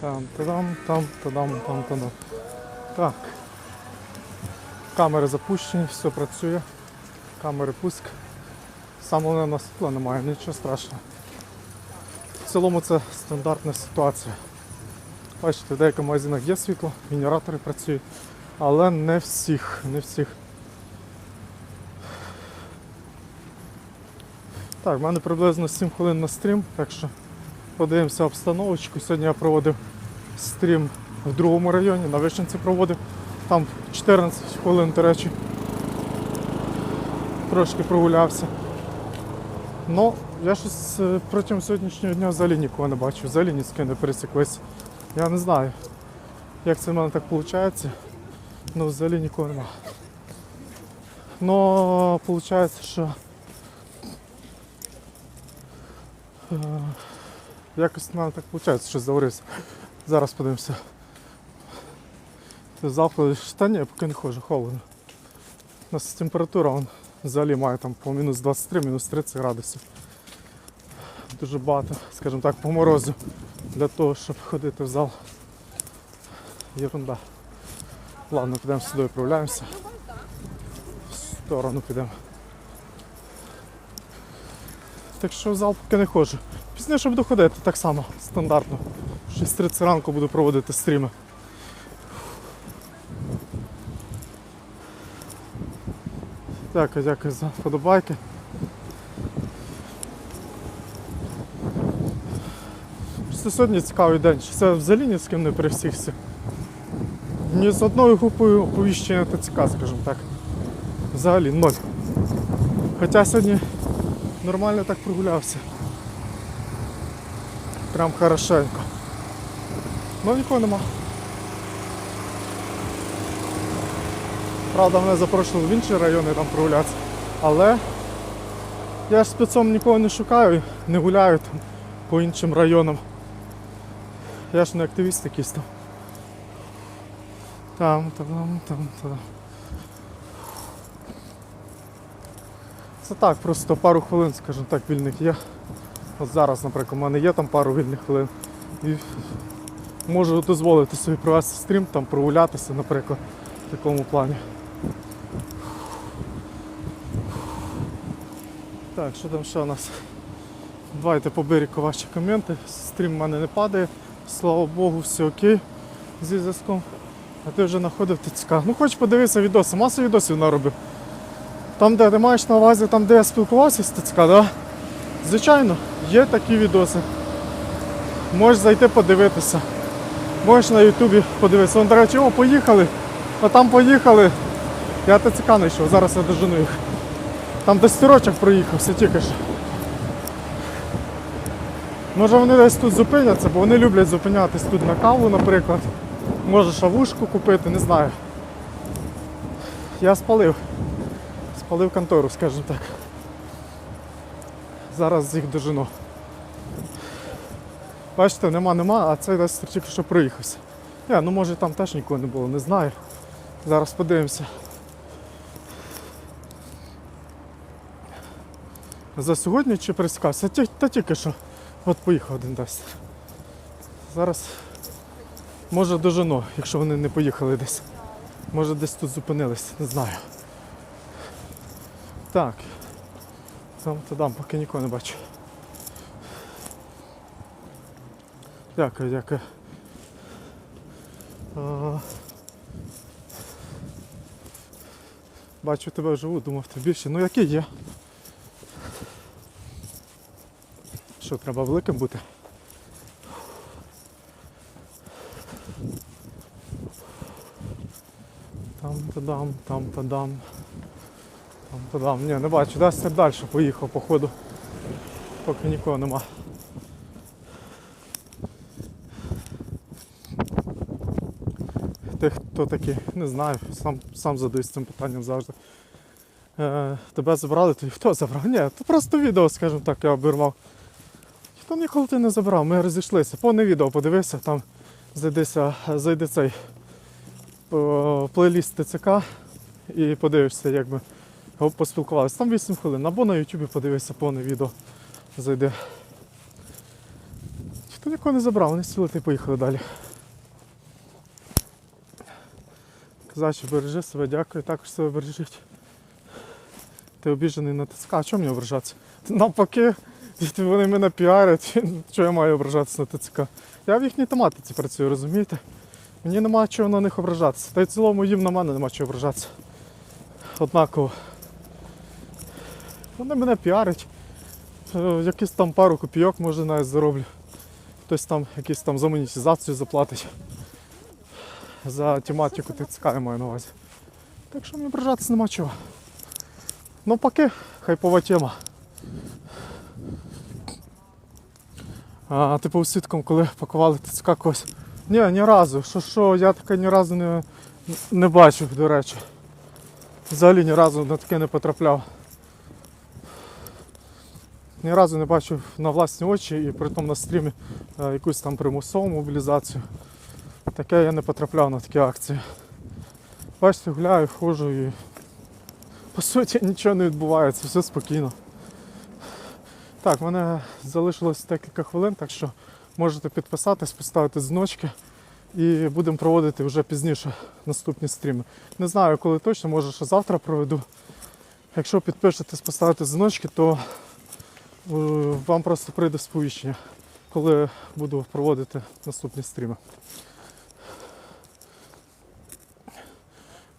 Там, тадам, там, тадам, там, тадам. Так. Камери запущені, все працює. Камери пуск. Саме головне на світла немає, нічого страшного. В цілому це стандартна ситуація. Бачите, в деяких магазинах є світло, генератори працюють, але не всіх, не всіх. Так, в мене приблизно 7 хвилин на стрім, так що подивимося обстановочку. Сьогодні я проводив стрім в другому районі, на Вишенці проводив. Там 14 хвилин, до речі. Трошки прогулявся. Ну, я щось е, протягом сьогоднішнього дня взагалі нікого не бачу, взагалі ні з ким не пересіклися. Я не знаю, як це в мене так виходить. Ну, взагалі нікого нема. Ну, виходить, що е, якось мене так виходить, що заварився. Зараз подивимося. Завтра, та ні, поки не ходжу, холодно. У нас температура вон, взагалі має там по мінус 23, мінус 30 градусів. Дуже багато, скажімо так, по морозу для того, щоб ходити в зал. Єрунда. Ладно, підемо сюди, відправляємося. В сторону підемо. Так що в зал поки не ходжу. Пізніше буду ходити так само, стандартно. В 6.30 ранку буду проводити стріми. Дякую, дякую за вподобайки. Просто сьогодні цікавий день. Чи Це взагалі ні з ким не пересікся. Ні з одною групою оповіщення ТЦК, скажімо так. Взагалі ноль. Хоча сьогодні нормально так прогулявся. Прям хорошенько. Ну нікого нема. Правда, мене запрошували в інші райони там прогулятися. Але я ж спецом нікого не шукаю, не гуляю там по іншим районам. Я ж не активіст якийсь там. Там, там, там, там. Це так, просто пару хвилин, скажімо так, вільних є. От зараз, наприклад, у мене є там пару вільних хвилин. І можу дозволити собі провести стрім, там прогулятися, наприклад, в такому плані. Так, що там ще у нас? Давайте по ваші коменти. Стрім в мене не падає. Слава Богу, все окей зі зв'язком. А ти вже знаходив ТЦК. Ну хоч подивися відоси, масу відосів наробив. Там, де ти маєш на увазі, там де я спілкувався з ТЦК, да? звичайно, є такі відоси. Можеш зайти подивитися. Можеш на Ютубі подивитися. Вон, до речі, о, поїхали. А там поїхали. Я ТЦК знайшов, зараз я дожену їх. Там десь сирочок проїхався тільки що. Може вони десь тут зупиняться, бо вони люблять зупинятись тут на каву, наприклад. Може шавушку купити, не знаю. Я спалив. Спалив контору, скажімо так. Зараз їх дожену. Бачите, нема, нема, а цей десь тільки що проїхався. Я, ну може там теж нікого не було, не знаю. Зараз подивимося. За сьогодні чи пересікався? Та, тільки що. От поїхав один десь. Зараз може дожену, якщо вони не поїхали десь. Може десь тут зупинились, не знаю. Так. Там то дам, поки нікого не бачу. Дякую, дякую. Бачу тебе живу, думав ти більше. Ну який є? Що, треба великим бути? Там тадам, тадам. Ні, не бачу, десь далі поїхав, походу. Поки нікого нема. Ти хто такий? Не знаю, сам, сам задаюсь цим питанням завжди. Е, тебе забрали, то хто забрав? Ні, то просто відео, скажімо так, я обірвав. Ніхто ніколи ти не забрав, ми розійшлися. Повне відео подивися, там зайдися, зайди цей плейліст ТЦК і подивишся, як ми поспілкувалися. Там 8 хвилин. Або на Ютубі подивися повне відео. Зайди. То нікого не забрав, вони сіли та й поїхали далі. Казачі, бережи себе, дякую, також себе бережіть. Ти обіжений на ТЦК, а чому мені ображатися? Навпаки, вони мене піарять, чого я маю ображатися на ТЦК? Я в їхній тематиці працюю, розумієте? Мені нема чого на них ображатися. Та й в цілому їм на мене нема чого ображатися. Однаково. Вони мене піарять. Е, Якісь там пару копійок може навіть зароблю. Хтось там якісь там за монетизацію заплатить. За тематику ТЦК я маю на увазі. Так що мені ображатися нема чого. Навпаки, хайпова тема. А, типу свідком, коли пакували ТЦК когось. Ні, ні разу. Що що, я таке ні разу не, не бачив, до речі. Взагалі ні разу на таке не потрапляв. Ні разу не бачив на власні очі і при тому на стрімі е, якусь там примусову мобілізацію. Таке я не потрапляв на такі акції. Бачите, гуляю, ходжу і по суті нічого не відбувається, все спокійно. Так, в мене залишилось декілька хвилин, так що можете підписатись, поставити дзвіночки і будемо проводити вже пізніше наступні стріми. Не знаю, коли точно, може ще завтра проведу. Якщо підпишетесь, поставите дзвіночки, то вам просто прийде сповіщення, коли буду проводити наступні стріми.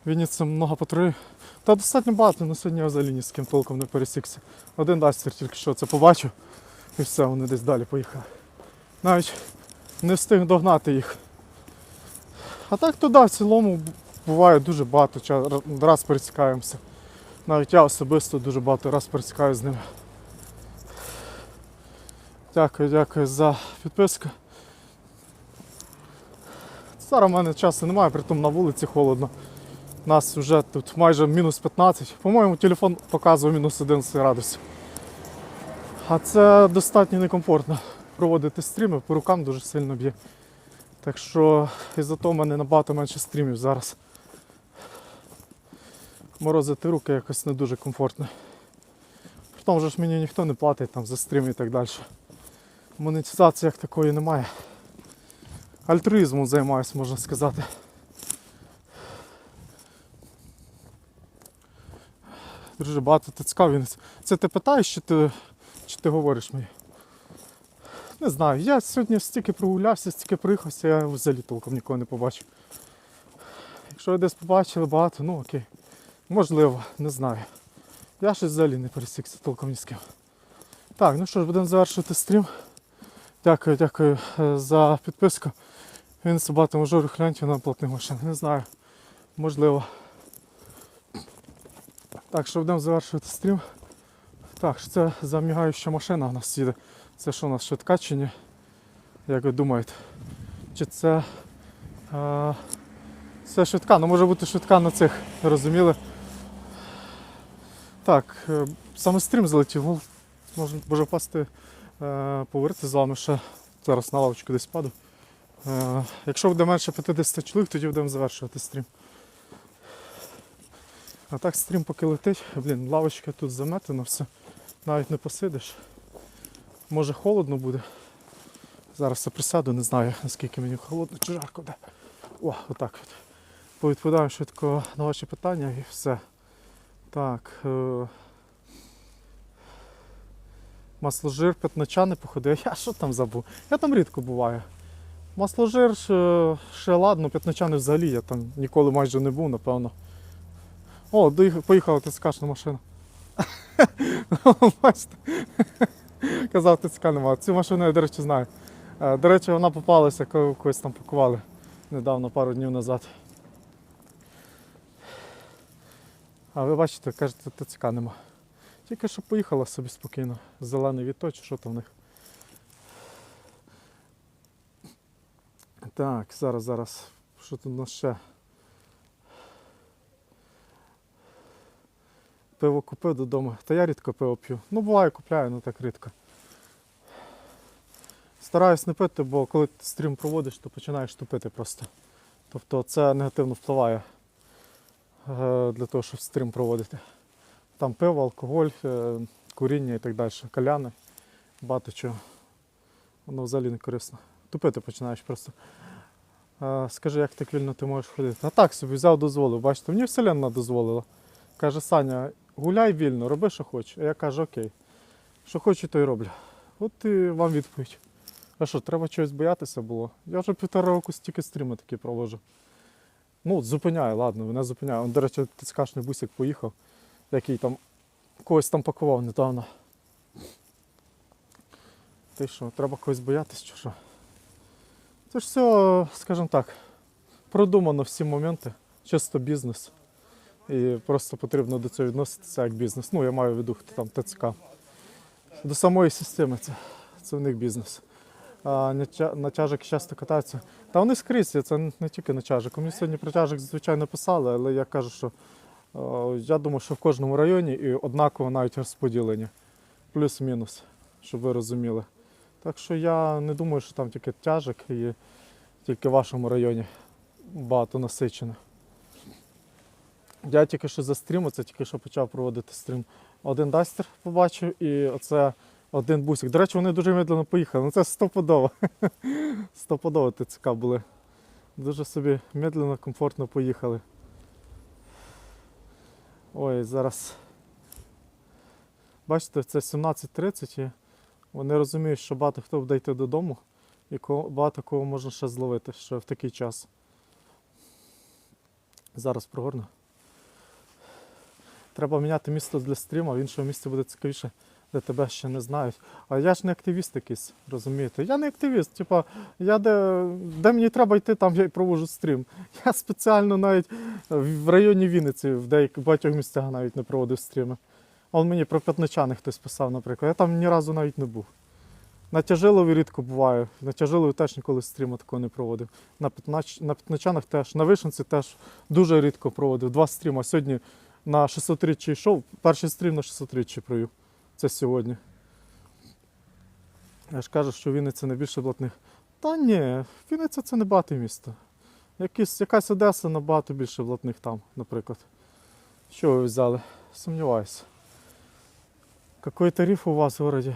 Вінниці много патрулів. Та достатньо багато, але сьогодні я взагалі ні з ким толком не пересікся. Один дастер тільки що це побачив і все, вони десь далі поїхали. Навіть не встиг догнати їх. А так туди в цілому буває дуже багато раз пересікаємося. Навіть я особисто дуже багато раз пересікаю з ними. Дякую, дякую за підписку. Зараз в мене часу немає, притом на вулиці холодно. У нас вже тут майже мінус 15. По-моєму, телефон показував мінус 11 градусів. А це достатньо некомфортно проводити стріми, по рукам дуже сильно б'є. Так що із-за того в мене набагато менше стрімів зараз. Морозити руки якось не дуже комфортно. При тому же ж мені ніхто не платить там за стрім і так далі. Монетизації як такої немає. Альтруїзмом займаюся, можна сказати. Дуже багато в Вінниці. Це ти питаєш, чи ти, чи ти говориш мені? Не знаю. Я сьогодні стільки прогулявся, стільки приїхався, я взагалі толком нікого не побачив. Якщо ви десь побачили багато, ну окей. Можливо, не знаю. Я щось взагалі не пересікся толком ні з ким. Так, ну що ж, будемо завершувати стрім. Дякую, дякую е, за підписку. Він собати мажору гляньте на платних машин. Не знаю. Можливо. Так, що будемо завершувати стрім. Так, це за мігаюча машина у нас їде. Це що у нас швидка чи ні? Як ви думаєте? Чи це. А, це швидка, ну може бути швидка на цих, розуміли? Так, е, саме стрім залетів. Ну, Може, може впасти, е, поговорити з вами ще. Зараз на лавочку десь паду. Е, якщо буде менше 50 чоловік, тоді будемо завершувати стрім. А так стрім поки летить, блін, лавочка тут заметена, все. Навіть не посидиш. Може холодно буде. Зараз я присяду, не знаю наскільки мені холодно чи жарко де. О, отак от. Повідповідаю швидко на ваші питання і все. Так. Е... Масложир п'ятнича не походив. Я що там забув? Я там рідко буваю. Масложир ще, ще ладно, п'ятничани взагалі я там ніколи майже не був, напевно. О, доїхав, поїхала ТЦКшна машина. Казав, ТЦК немає. Цю машину я, до речі, знаю. Е, До речі, вона попалася, коли когось там пакували недавно, пару днів назад. А ви бачите, кажете, ТЦК нема. Тільки що поїхала собі спокійно. Зелений відточ, що там в них. Так, зараз, зараз. Що тут у нас ще? Пиво купив додому. Та я рідко пиво п'ю. Ну, буває, купляю, ну так рідко. Стараюсь не пити, бо коли ти стрім проводиш, то починаєш тупити просто. Тобто це негативно впливає е, для того, щоб стрім проводити. Там пиво, алкоголь, е, куріння і так далі, каляни, багато чого. Воно взагалі не корисно. Тупити починаєш просто. Скажи, як так вільно ти можеш ходити? А так собі взяв, дозволив. Бачите, мені вселенна дозволила. Каже, Саня, гуляй вільно, роби, що хочеш. А я кажу, окей. Що хочу, то й роблю. От і вам відповідь. А що, треба чогось боятися було? Я вже півтора року стільки стріми такі провожу. Ну, зупиняю, ладно, мене зупиняє. Он, до речі, тискашний бусик поїхав, який там когось там пакував недавно. Ти що, треба когось боятися чи що? Це ж все, скажімо так, продумано всі моменти, чисто бізнес. І просто потрібно до цього відноситися як бізнес. Ну, я маю в виду, хто там ТЦК. До самої системи це, це в них бізнес. А натя- натяжок часто катаються. Та вони скрізь, це не тільки натяжок. Мені сьогодні протяжок, звичайно, писали, але я кажу, що я думаю, що в кожному районі і однаково навіть розподілені. Плюс-мінус, щоб ви розуміли. Так що я не думаю, що там тільки тяжок і тільки в вашому районі багато насичено. Я тільки що за стрім, це тільки що почав проводити стрім. Один дастер побачив і оце один бусик. До речі, вони дуже медленно поїхали. Ну це стопудово. Стопудово ТЦК були. Дуже собі медленно, комфортно поїхали. Ой, зараз. Бачите, це 17.30 і вони розуміють, що багато хто буде йти додому і багато кого можна ще зловити ще в такий час. Зараз прогорну. Треба міняти місто для стріма, в іншому місці буде цікавіше, де тебе ще не знають. А я ж не активіст якийсь, розумієте? Я не активіст. Типа, я де, де мені треба йти, там я і проводжу стрім. Я спеціально навіть в районі Вінниці, в деяких багатьох місцях навіть не проводив стріми. Он мені про п'ятничани хтось писав, наприклад. Я там ні разу навіть не був. На Тяжилові рідко буваю. На Тяжилові теж ніколи стріму такого не проводив. На, П'ятничанах теж, на Вишенці теж дуже рідко проводив. Два стріми. Сьогодні на 600 йшов, перший стрім на 600 провів. Це сьогодні. Я ж кажу, що Вінниця найбільше блатних. Та ні, Вінниця це не багате місто. Якісь, якась Одеса набагато більше блатних там, наприклад. Що ви взяли? Сумніваюся. Какой тариф у вас в городі?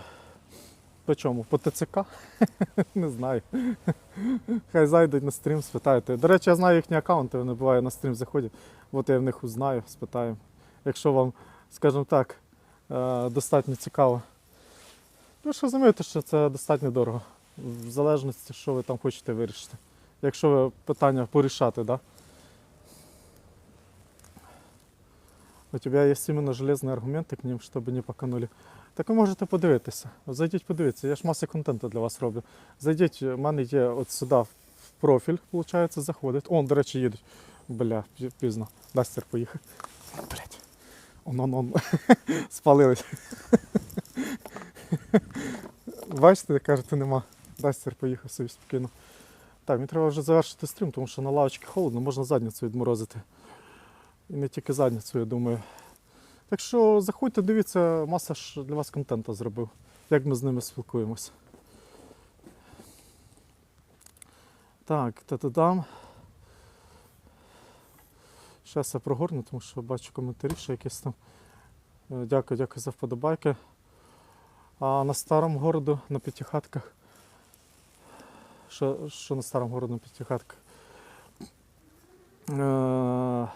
По чому? По ТЦК? Не знаю. Хай зайдуть на стрім, спитайте. До речі, я знаю їхні аккаунти, вони буває на стрім заходять. От я в них узнаю, спитаю. Якщо вам, скажімо так, достатньо цікаво. Ви ж розумієте, що це достатньо дорого. В залежності, що ви там хочете вирішити. Якщо ви питання порішати, да? У тебя есть именно железные аргументы к ним, чтобы не поканули. Так ви можете подивитися. Зайдіть подивитися, я ж маси контенту для вас роблю. Зайдіть, в мене є от сюди в профіль, виходить, заходить. Он, до речі, їдуть. Бля, пі- пізно. Дастер поїхав. Блять. Он, он, он. Спалились. Бачите, кажете, нема. Дастер поїхав собі спокійно. Так, мені треба вже завершити стрім, тому що на лавочці холодно, можна задницю відморозити. І не тільки задницю, я думаю. Так що заходьте, дивіться, маса ж для вас контенту зробив, як ми з ними спілкуємося. Так, та-та-дам. Зараз я прогорну, тому що бачу коментарі, що якісь там. Е, Дякую, дякую за вподобайки. А на старому городу на п'ятихатках. Що, що на старому городу на п'ятихатках? Е,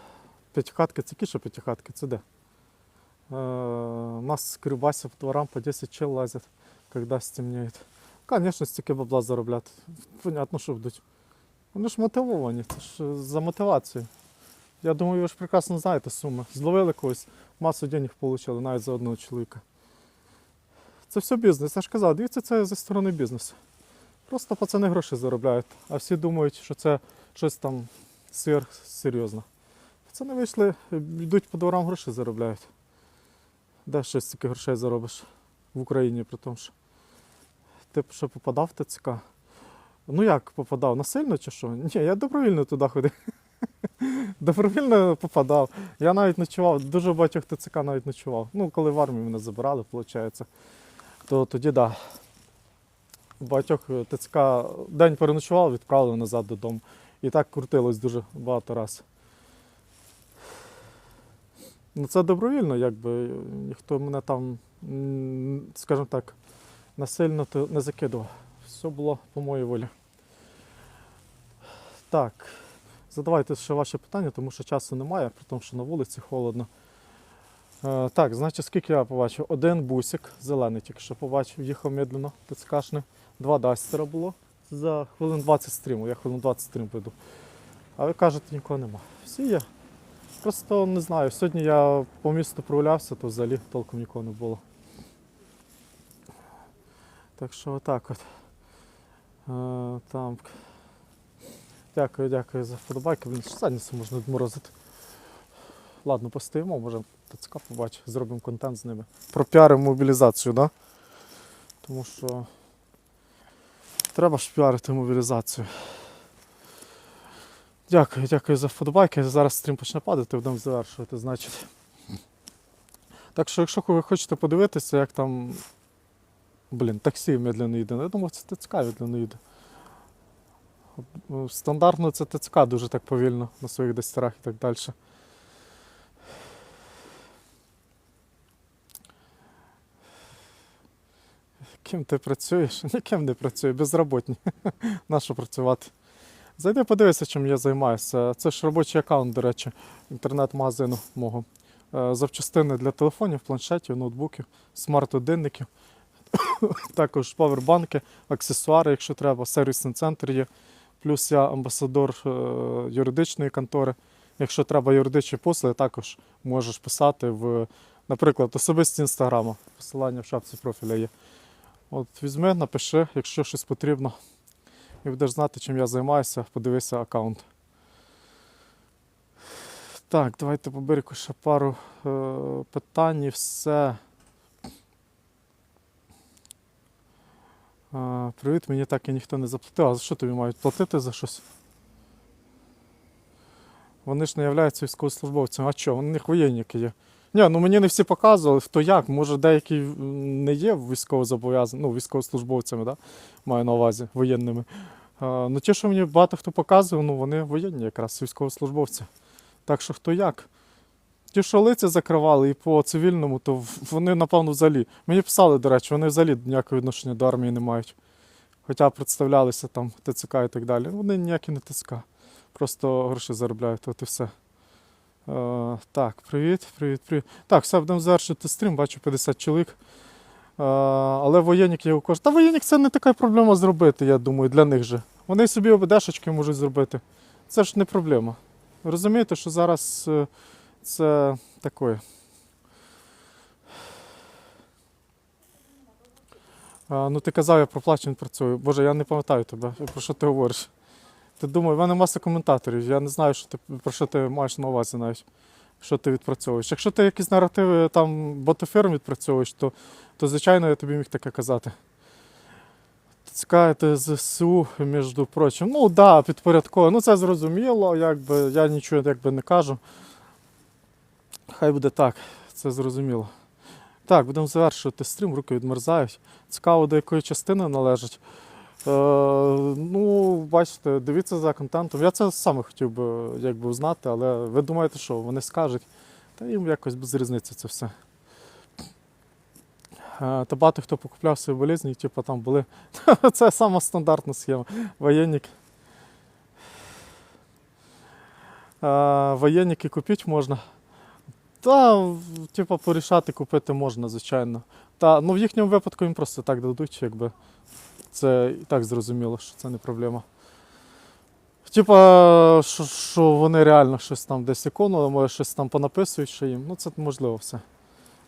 П'ятихатки, це що п'ятихатки? Це де? Е, У нас Кривбасі по дворам по 10 чел лазять, когда стемнеет. Конечно, стільки бабла заробляти. Понятно, що будуть. Вони ж мотивовані, це ж за мотивацію. Я думаю, ви ж прекрасно знаєте суми. Зловили когось, масу денег отримали навіть за одного чоловіка. Це все бізнес. Я ж казав, дивіться, це зі сторони бізнесу. Просто пацани гроші заробляють, а всі думають, що це щось там сверхсерйозно. Пацани вийшли, йдуть по дворам гроші заробляють. Де ще стільки грошей заробиш в Україні, при тому що. Ти що попадав в ТЦК? Ну як попадав? Насильно чи що? Ні, я добровільно туди ходив. Добровільно попадав. Я навіть ночував, дуже багатьох ТЦК навіть ночував. Ну, коли в армію мене забирали, виходить, то тоді так. Да. Багатьох ТЦК день переночував, відправили назад додому. І так крутилось дуже багато разів. Ну це добровільно, якби ніхто мене там, скажімо так, насильно не закидував. Все було по моїй волі. Так, задавайте ще ваші питання, тому що часу немає, при тому, що на вулиці холодно. Е, так, значить, скільки я побачив? Один бусик, зелений тільки що побачив, їхав медленно, тицкашний. Два дастера було за хвилин 20 стріму. Я хвилин 20 стрім веду. А ви кажете, нікого нема. Всі є. Просто не знаю. Сьогодні я по місту прогулявся, то взагалі толком нікого не було. Так що отак от. Е, там. Дякую, дякую за вподобайки. Блін, задницю можна відморозити. Ладно, постоїмо, може ТЦК побачить, зробимо контент з ними. Пропіаримо мобілізацію? Да? Тому що треба ж піарити мобілізацію. Дякую, дякую за вподобайки. Зараз стрім почне падати, будемо завершувати, значить. Так що, якщо ви хочете подивитися, як там. Блін, таксі медленно їде. Ну, Я думав, це ТЦК медленно їде. Стандартно це ТЦК дуже так повільно на своїх десятерах і так далі. Ким ти працюєш? Ніким не працюю, безроботні. Нащо працювати? Зайди подивися, чим я займаюся. Це ж робочий аккаунт, до речі, інтернет-магазину мого. Е, Запчастини для телефонів, планшетів, ноутбуків, смарт-годинників, також павербанки, аксесуари, якщо треба, сервісний центр є. Плюс я амбасадор е, юридичної контори. Якщо треба юридичні послуги, також можеш писати в, наприклад, особисті інстаграма. Посилання в шапці профіля є. От візьми, напиши, якщо щось потрібно, і будеш знати, чим я займаюся, подивися аккаунт. Так, давайте по ще пару е, питань і все. Привіт, мені так і ніхто не заплатив. А за що тобі мають платити за щось? Вони ж не являються військовослужбовцями. А що? У них воєнники є. Ні, ну мені не всі показували, хто як. Може, деякі не є військовозобов'язані, ну, військовослужбовцями, да? маю на увазі, воєнними. А, ну ті, що мені багато хто показував, ну вони воєнні якраз, військовослужбовці. Так що хто як. Ті, що лиця закривали і по цивільному, то вони, напевно, взагалі. Мені писали, до речі, вони взагалі ніякого відношення до армії не мають. Хоча представлялися там ТЦК і так далі. Вони ніякі не ТЦК. Просто гроші заробляють, от і все. Е, так, привіт, привіт, привіт. Так, все, будемо завершити стрім, бачу 50 чоловік. Е, але воєнник є у кожного. Та воєнник це не така проблема зробити, я думаю, для них же. Вони собі ОБДшечки можуть зробити. Це ж не проблема. Розумієте, що зараз е, це таке. А, ну ти казав, я про проплачений працюю. Боже, я не пам'ятаю тебе. Про що ти говориш? Ти думаю, в мене маса коментаторів. Я не знаю, що ти, про що ти маєш на увазі навіть. Що ти відпрацьовуєш. Якщо ти якісь наративи там ботоферм відпрацьовуєш, то, то звичайно я тобі міг таке казати. Цікавите ЗСУ, між прочим. Ну так, да, підпорядково. Ну це зрозуміло, якби я нічого якби не кажу. Хай буде так, це зрозуміло. Так, будемо завершувати стрім, руки відмерзають. Цікаво, до якої частини належить. Е, ну, бачите, дивіться за контентом. Я це саме хотів би якби, узнати, але ви думаєте, що вони скажуть, та їм якось без різниці це все. Е, та багато хто покупляв свої болезні, типу там були. це сама стандартна схема. Воєнник. Е, воєнники купити можна. Та, типу, порішати купити можна, звичайно. Та, ну в їхньому випадку їм просто так дадуть, якби. Це і так зрозуміло, що це не проблема. Типа, що, що вони реально щось там десь економили, може щось там понаписують, що їм. Ну, це можливо все.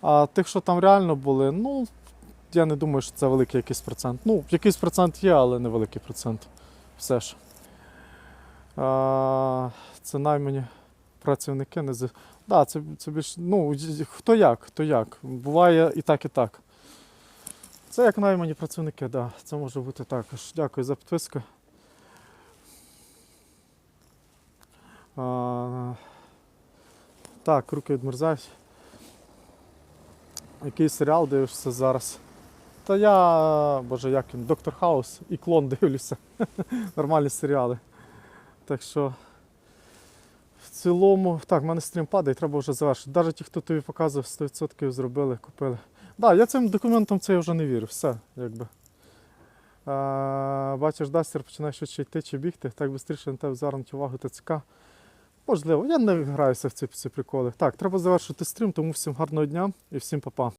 А тих, що там реально були, ну, я не думаю, що це великий якийсь процент. Ну, якийсь процент є, але невеликий процент. Все ж. А, це наймані працівники не з. Да, це, це більш. Ну, хто як, хто як. Буває і так, і так. Це як наймані працівники, да, це може бути також. Дякую за підписку. А, так, руки відмерзають. Який серіал дивишся зараз? Та я, боже, як він, Доктор Хаус і клон дивлюся. Нормальні серіали. Так що в цілому, так, в мене стрім падає, треба вже завершити. Навіть ті, хто тобі показував, 100% зробили, купили. Так, я цим документам це вже не вірю. Все, якби. А, бачиш, дастер починає швидше йти чи бігти, так швидше на тебе звернуть увагу ТЦК. Можливо, я не граюся в ці, ці приколи. Так, треба завершити стрім, тому всім гарного дня і всім па-па.